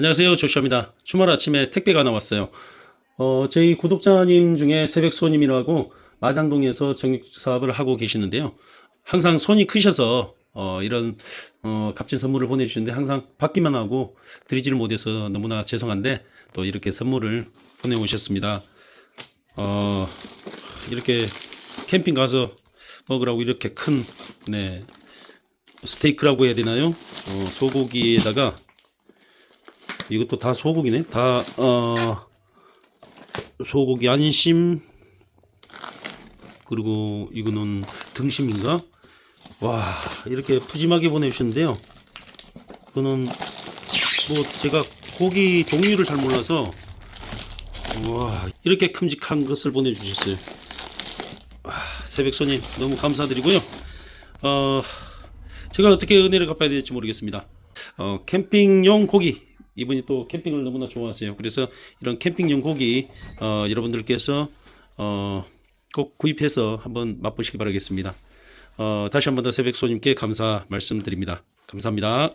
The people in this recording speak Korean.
안녕하세요. 조슈아입니다. 주말 아침에 택배가 나왔어요. 어, 저희 구독자님 중에 새벽 손님이라고 마장동에서 정육 사업을 하고 계시는데요. 항상 손이 크셔서 어, 이런 어, 값진 선물을 보내주시는데 항상 받기만 하고 드리지를 못해서 너무나 죄송한데 또 이렇게 선물을 보내오셨습니다. 어, 이렇게 캠핑 가서 먹으라고 이렇게 큰 네, 스테이크라고 해야 되나요? 어, 소고기에다가 이것도 다 소고기네. 다 어, 소고기 안심 그리고 이거는 등심인가? 와 이렇게 푸짐하게 보내주셨는데요. 그거는 뭐 제가 고기 종류를 잘 몰라서 와 이렇게 큼직한 것을 보내주셨어요. 아, 새벽 손님 너무 감사드리고요. 어, 제가 어떻게 은혜를 갚아야 될지 모르겠습니다. 어, 캠핑용 고기 이분이 또 캠핑을 너무나 좋아하세요. 그래서 이런 캠핑용 고기 어, 여러분들께서 어, 꼭 구입해서 한번 맛보시기 바라겠습니다. 어, 다시 한 번 더 새벽 손님께 감사 말씀드립니다. 감사합니다.